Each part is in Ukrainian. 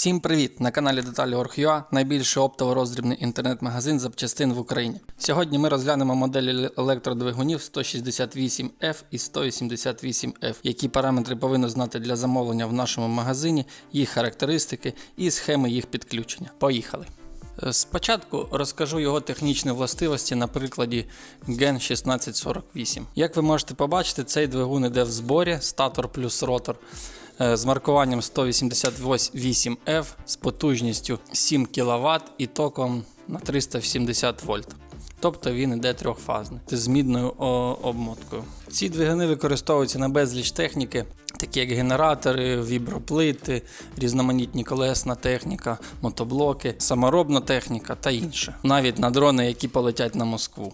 Всім привіт! На каналі Деталі Орг.ua, найбільший оптово-роздрібний інтернет-магазин запчастин в Україні. Сьогодні ми розглянемо моделі електродвигунів 168F і 188F, які параметри повинно знати для замовлення в нашому магазині, їх характеристики і схеми їх підключення. Поїхали! Спочатку розкажу його технічні властивості на прикладі Gen 1648. Як ви можете побачити, цей двигун іде в зборі, статор плюс ротор з маркуванням 188F з потужністю 7 кВт і током на 370 вольт. Тобто він іде трьохфазний з мідною обмоткою. Ці двигуни використовуються на безліч техніки, такі як генератори, віброплити, різноманітні колесна техніка, мотоблоки, саморобна техніка та інше. Навіть на дрони, які полетять на Москву.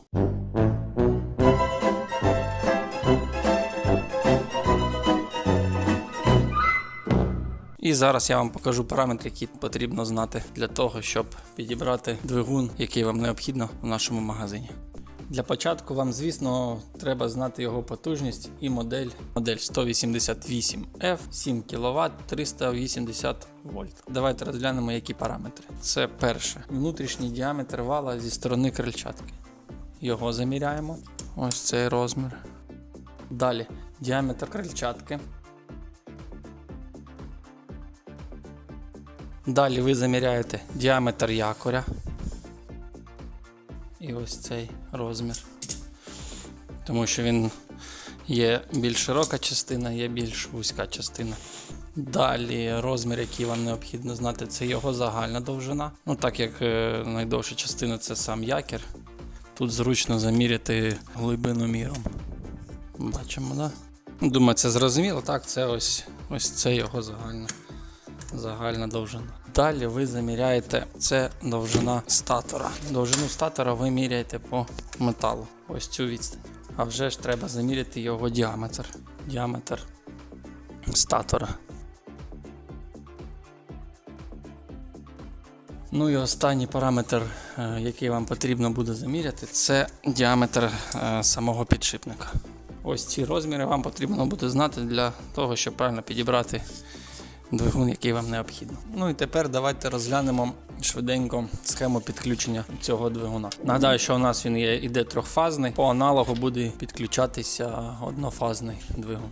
І зараз я вам покажу параметри, які потрібно знати для того, щоб підібрати двигун, який вам необхідно в нашому магазині. Для початку вам, звісно, треба знати його потужність і модель. Модель 188F, 7 кВт, 380 вольт. Давайте розглянемо, які параметри. Це перше. Внутрішній діаметр вала зі сторони крильчатки. Його заміряємо. Ось цей розмір. Далі діаметр крильчатки. Далі ви заміряєте діаметр якоря. І ось цей розмір. Тому що він є більш широка частина, є більш вузька частина. Далі розмір, який вам необхідно знати, це його загальна довжина. Ну, так як е, найдовша частина це сам якір. Тут зручно заміряти глибину міром. Бачимо? Да? Думаю, це зрозуміло. Так, це ось, ось це його загальна загальна довжина. Далі ви заміряєте це довжина статора. Довжину статора ви міряєте по металу. Ось цю відстань. А вже ж треба заміряти його діаметр. Діаметр статора. Ну і останній параметр, е, який вам потрібно буде заміряти, це діаметр е, самого підшипника. Ось ці розміри вам потрібно буде знати для того, щоб правильно підібрати двигун, який вам необхідно. Ну і тепер давайте розглянемо швиденько схему підключення цього двигуна. Нагадаю, що у нас він є іде трьохфазний, по аналогу буде підключатися однофазний двигун.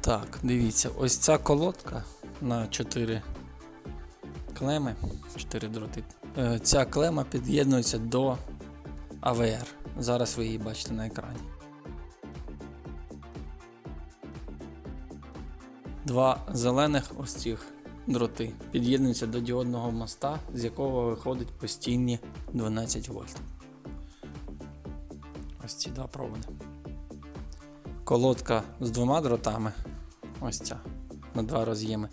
Так, дивіться, ось ця колодка на 4 клеми, 4 дроти. Е, Ця клема під'єднується до АВР. Зараз ви її бачите на екрані. Два зелених ось цих дроти під'єднуються до діодного моста, з якого виходить постійні 12 вольт. Ось ці два проводи. Колодка з двома дротами, ось ця, на два роз'єми,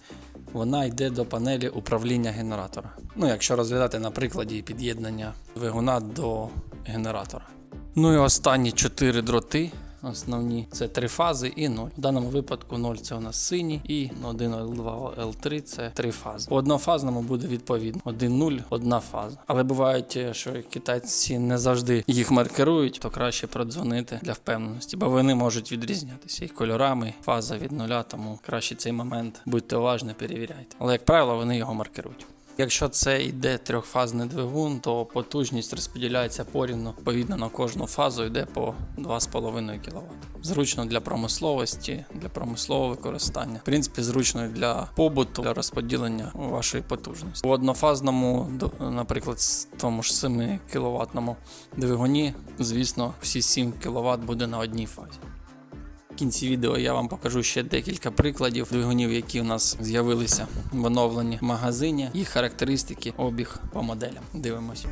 вона йде до панелі управління генератора. Ну, якщо розглядати на прикладі під'єднання двигуна до генератора. Ну і останні 4 дроти основні це три фази і 0. В даному випадку 0 це у нас синій, і 1, L2, L3 це три фази. У однофазному буде відповідно 1-0, одна фаза. Але бувають, е, що китайці не завжди їх маркерують, то краще продзвонити для впевненості, бо вони можуть відрізнятися і кольорами, фаза від нуля, тому краще цей момент будьте уважні, перевіряйте. Але як правило, вони його маркерують. Якщо це йде трьохфазний двигун, то потужність розподіляється порівну. Відповідно на кожну фазу йде по 2,5 кВт. Зручно для промисловості, для промислового використання. В принципі, зручно для побуту, для розподілення вашої потужності. У однофазному, наприклад, тому ж 7 кВт двигуні, звісно, всі 7 кВт буде на одній фазі. Кінці відео я вам покажу ще декілька прикладів двигунів, які у нас з'явилися в оновленні магазині, їх характеристики, обіг по моделям. Дивимось.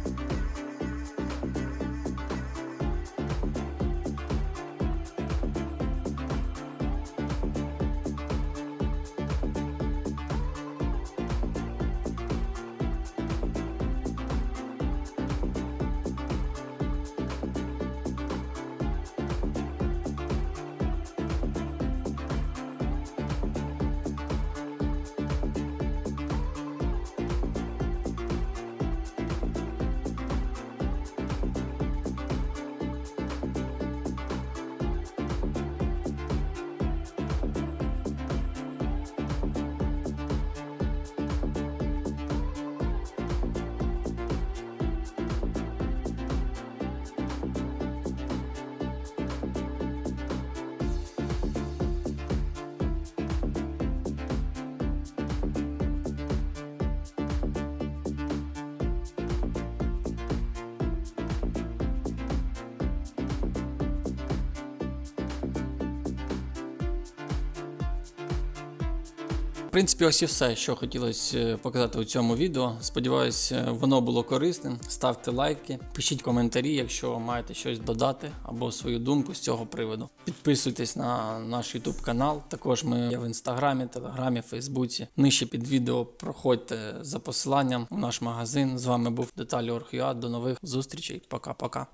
Принципі, ось і все, що хотілося е, показати у цьому відео. Сподіваюсь, е, воно було корисним. Ставте лайки, пишіть коментарі, якщо маєте щось додати або свою думку з цього приводу. Підписуйтесь на наш YouTube канал. Також ми є в інстаграмі, телеграмі, фейсбуці. Нижче під відео проходьте за посиланням у наш магазин. З вами був Деталі Орхюа. До нових зустрічей. Пока-пока.